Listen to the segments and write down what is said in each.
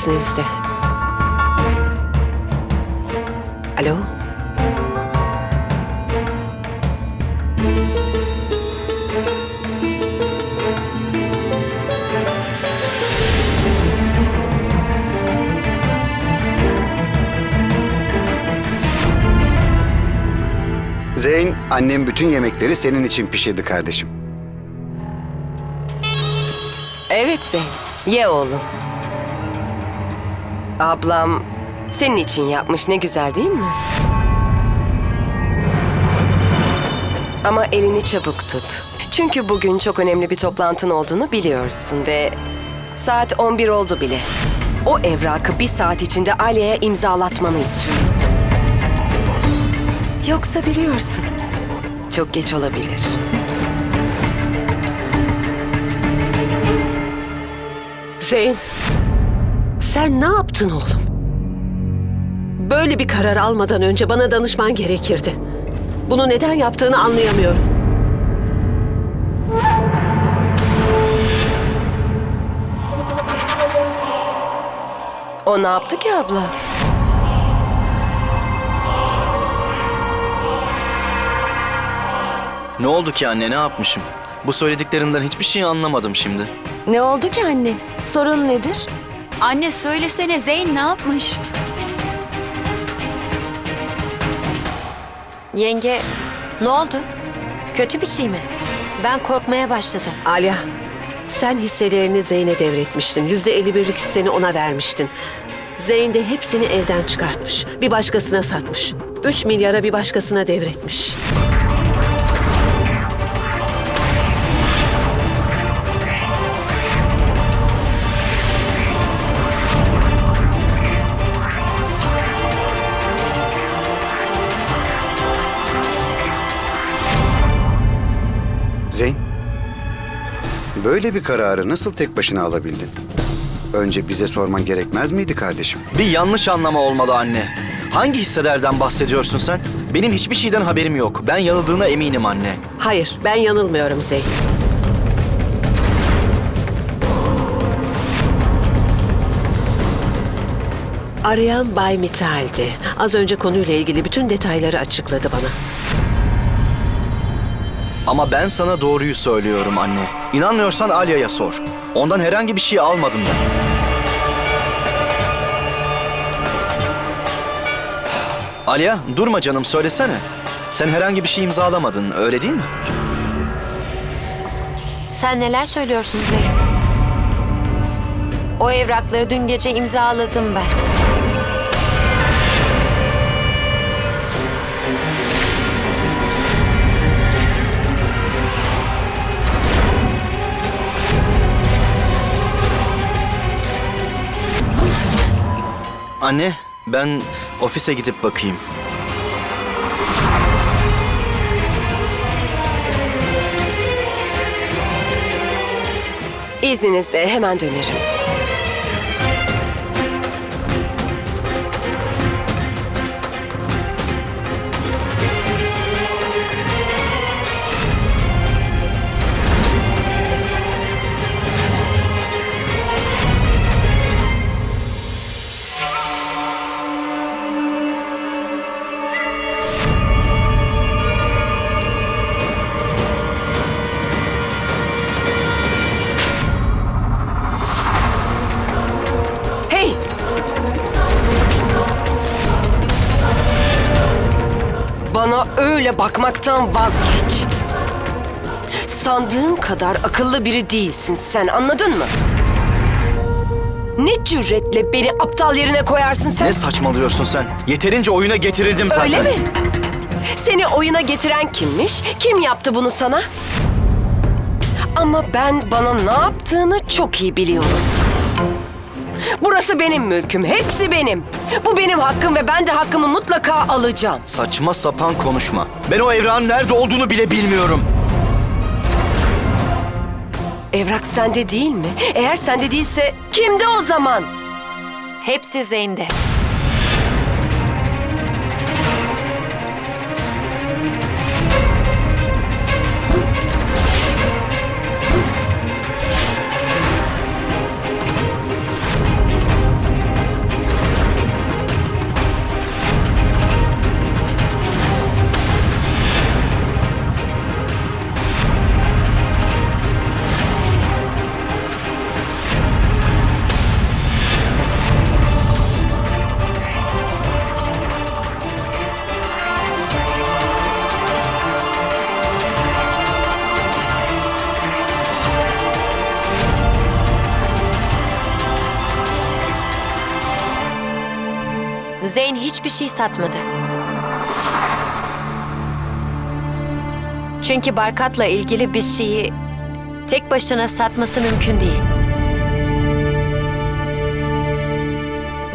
İzninizle. Alo? Zeyn, annem bütün yemekleri senin için pişirdi kardeşim. Evet Zeyn, ye oğlum. Ablam senin için yapmış ne güzel değil mi? Ama elini çabuk tut. Çünkü bugün çok önemli bir toplantın olduğunu biliyorsun ve saat 11 oldu bile. O evrakı bir saat içinde Alya'ya imzalatmanı istiyorum. Yoksa biliyorsun, çok geç olabilir. Zeyn, sen ne yaptın oğlum? Böyle bir karar almadan önce bana danışman gerekirdi. Bunu neden yaptığını anlayamıyorum. O ne yaptı ki abla? Ne oldu ki anne ne yapmışım? Bu söylediklerinden hiçbir şey anlamadım şimdi. Ne oldu ki anne? Sorun nedir? Anne söylesene Zeyn ne yapmış? Yenge, ne oldu? Kötü bir şey mi? Ben korkmaya başladım. Alya, sen hisselerini Zeyn'e devretmiştin. Yüzde elli birlik hisseni ona vermiştin. Zeyn de hepsini evden çıkartmış. Bir başkasına satmış. Üç milyara bir başkasına devretmiş. Böyle bir kararı nasıl tek başına alabildin? Önce bize sorman gerekmez miydi kardeşim? Bir yanlış anlama olmalı anne. Hangi hisselerden bahsediyorsun sen? Benim hiçbir şeyden haberim yok. Ben yanıldığına eminim anne. Hayır, ben yanılmıyorum Zeyn. Arayan Bay Mithal'di. Az önce konuyla ilgili bütün detayları açıkladı bana. Ama ben sana doğruyu söylüyorum anne. İnanmıyorsan Alya'ya sor. Ondan herhangi bir şey almadım ben. Alya durma canım söylesene. Sen herhangi bir şey imzalamadın öyle değil mi? Sen neler söylüyorsun Zeyn? O evrakları dün gece imzaladım ben. Anne ben ofise gidip bakayım. İzninizle hemen dönerim. Bakmaktan vazgeç. Sandığın kadar akıllı biri değilsin sen anladın mı? Ne cüretle beni aptal yerine koyarsın sen? Ne saçmalıyorsun sen? Yeterince oyuna getirildim zaten. Öyle mi? Seni oyuna getiren kimmiş? Kim yaptı bunu sana? Ama ben bana ne yaptığını çok iyi biliyorum. Burası benim mülküm. Hepsi benim. Bu benim hakkım ve ben de hakkımı mutlaka alacağım. Saçma sapan konuşma. Ben o evrağın nerede olduğunu bile bilmiyorum. Evrak sende değil mi? Eğer sende değilse kimde o zaman? Hepsi Zeyn'de. Zeyn hiçbir şey satmadı. Çünkü Barkat'la ilgili bir şeyi tek başına satması mümkün değil.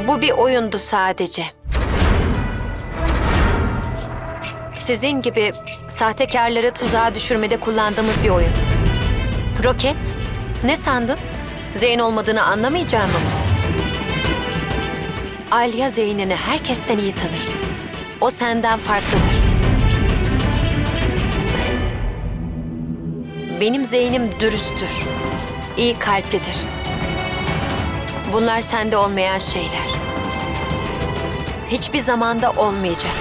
Bu bir oyundu sadece. Sizin gibi sahtekarları tuzağa düşürmede kullandığımız bir oyun. Roket, ne sandın? Zeyn olmadığını anlamayacağım mı? Alya Zeyn'ini herkesten iyi tanır. O senden farklıdır. Benim Zeyn'im dürüsttür. iyi kalplidir. Bunlar sende olmayan şeyler. Hiçbir zamanda olmayacak.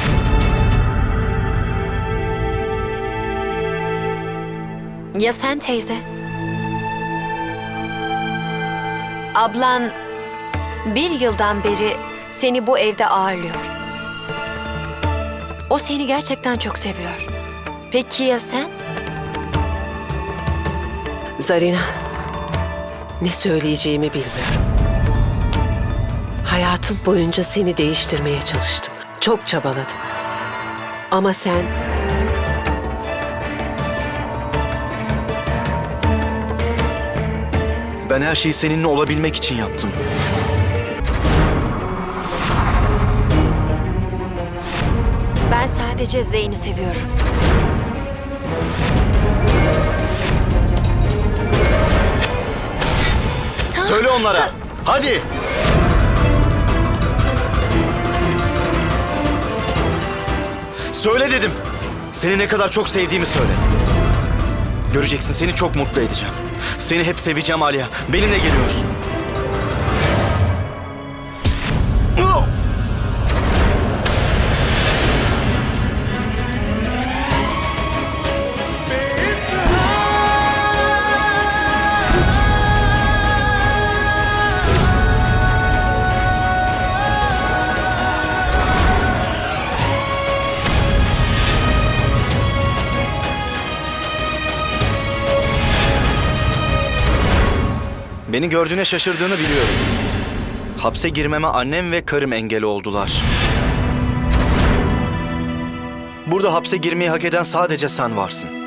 Ya sen teyze? Ablan bir yıldan beri seni bu evde ağırlıyor. O seni gerçekten çok seviyor. Peki ya sen? Zarina, ne söyleyeceğimi bilmiyorum. Hayatım boyunca seni değiştirmeye çalıştım. Çok çabaladım. Ama sen Ben her şeyi seninle olabilmek için yaptım. Ben sadece Zeyn'i seviyorum. Söyle onlara. Hadi. Söyle dedim. Seni ne kadar çok sevdiğimi söyle. Göreceksin seni çok mutlu edeceğim. Seni hep seveceğim Alya. Benimle geliyorsun. Beni gördüğüne şaşırdığını biliyorum. Hapse girmeme annem ve karım engel oldular. Burada hapse girmeyi hak eden sadece sen varsın.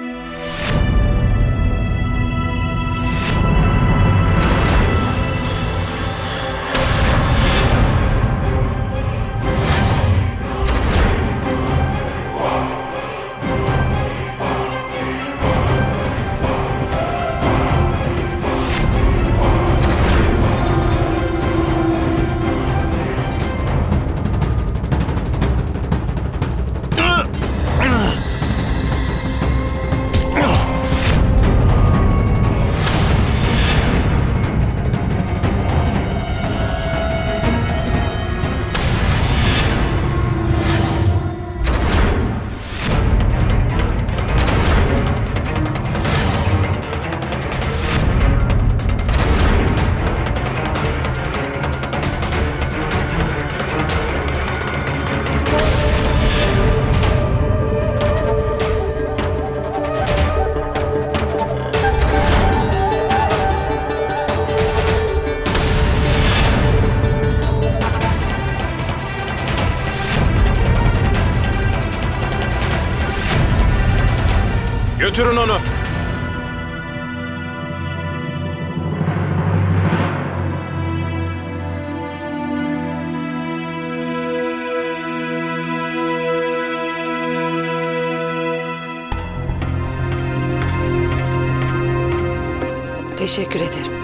Teşekkür ederim.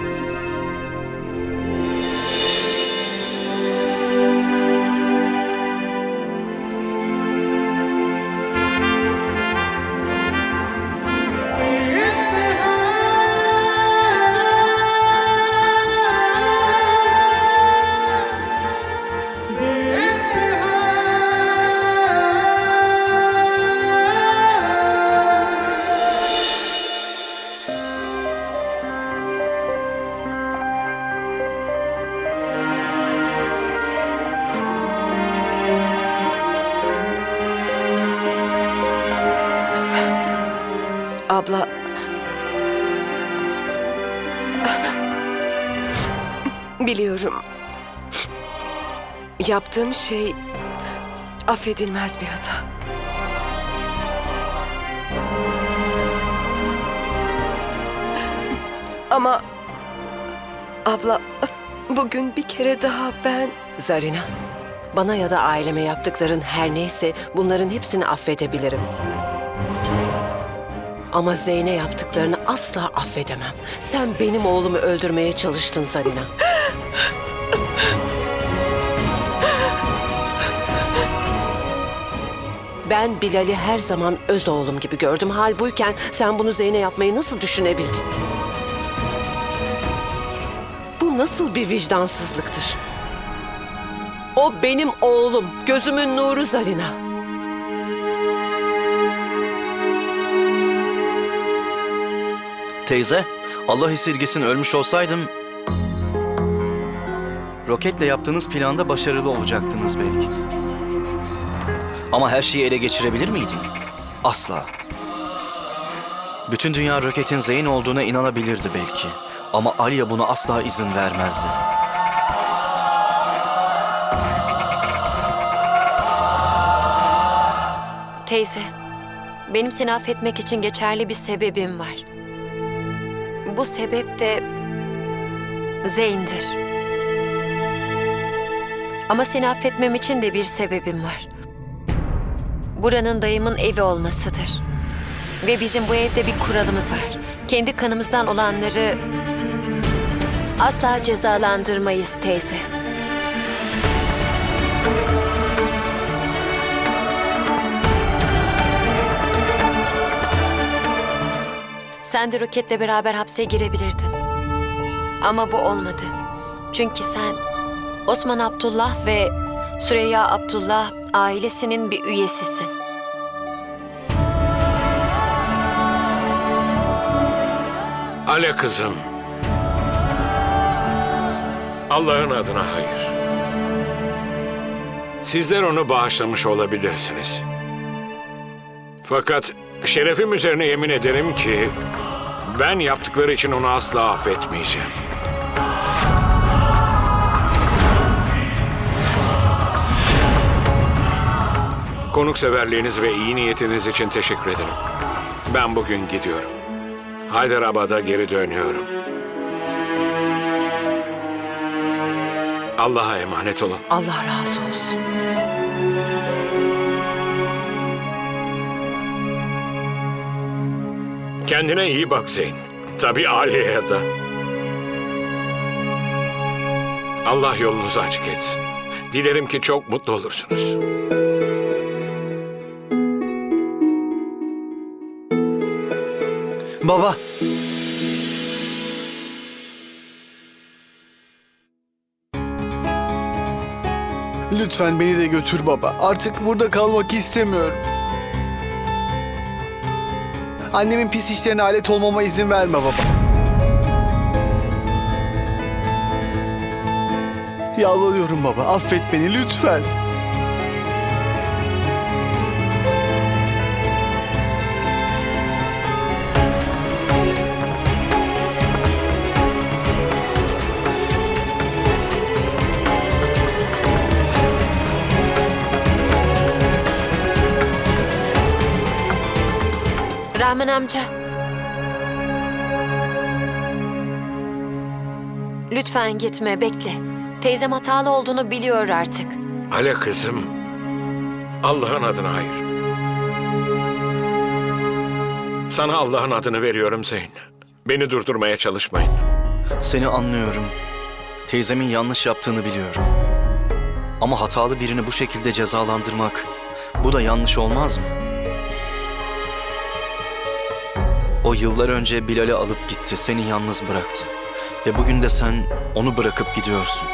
Yaptığım şey affedilmez bir hata. Ama abla bugün bir kere daha ben Zarina, bana ya da aileme yaptıkların her neyse bunların hepsini affedebilirim. Ama Zeyn'e yaptıklarını asla affedemem. Sen benim oğlumu öldürmeye çalıştın Zarina. Ben Bilal'i her zaman öz oğlum gibi gördüm. Hal buyken sen bunu Zeyn'e yapmayı nasıl düşünebildin? Bu nasıl bir vicdansızlıktır? O benim oğlum, gözümün nuru Zarina. Teyze, Allah esirgesin ölmüş olsaydım... Roketle yaptığınız planda başarılı olacaktınız belki. Ama her şeyi ele geçirebilir miydin? Asla. Bütün dünya roketin Zeyn olduğuna inanabilirdi belki. Ama Alya buna asla izin vermezdi. Teyze, benim seni affetmek için geçerli bir sebebim var. Bu sebep de Zeyn'dir. Ama seni affetmem için de bir sebebim var. Buranın dayımın evi olmasıdır. Ve bizim bu evde bir kuralımız var. Kendi kanımızdan olanları asla cezalandırmayız teyze. Sen de roketle beraber hapse girebilirdin. Ama bu olmadı. Çünkü sen Osman Abdullah ve Süreyya Abdullah ailesinin bir üyesisin. Ale kızım. Allah'ın adına hayır. Sizler onu bağışlamış olabilirsiniz. Fakat şerefim üzerine yemin ederim ki ben yaptıkları için onu asla affetmeyeceğim. Konukseverliğiniz ve iyi niyetiniz için teşekkür ederim. Ben bugün gidiyorum. Haydarabad'a geri dönüyorum. Allah'a emanet olun. Allah razı olsun. Kendine iyi bak Zeyn. Tabii Aliye'ye da. Allah yolunuzu açık etsin. Dilerim ki çok mutlu olursunuz. Baba. Lütfen beni de götür baba. Artık burada kalmak istemiyorum. Annemin pis işlerine alet olmama izin verme baba. Yalvarıyorum baba. Affet beni lütfen. Rahman amca. Lütfen gitme, bekle. Teyzem hatalı olduğunu biliyor artık. Ale kızım. Allah'ın adına hayır. Sana Allah'ın adını veriyorum Zeyn. Beni durdurmaya çalışmayın. Seni anlıyorum. Teyzemin yanlış yaptığını biliyorum. Ama hatalı birini bu şekilde cezalandırmak, bu da yanlış olmaz mı? O yıllar önce Bilal'i alıp gitti, seni yalnız bıraktı. Ve bugün de sen onu bırakıp gidiyorsun.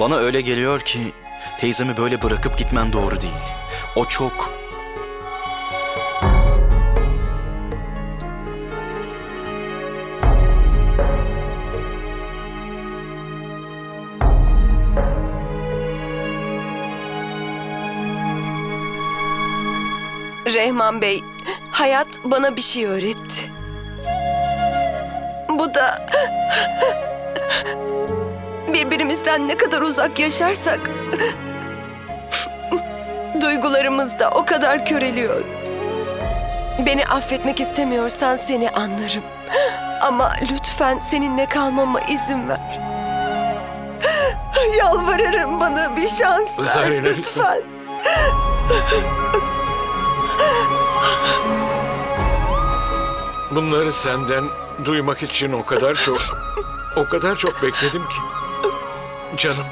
Bana öyle geliyor ki teyzemi böyle bırakıp gitmen doğru değil. O çok Rehman Bey, hayat bana bir şey öğretti. Bu da birbirimizden ne kadar uzak yaşarsak duygularımız da o kadar köreliyor. Beni affetmek istemiyorsan seni anlarım. Ama lütfen seninle kalmama izin ver. Yalvarırım bana bir şans ver Zarina, lütfen. lütfen. Bunları senden duymak için o kadar çok, o kadar çok bekledim ki. Canım.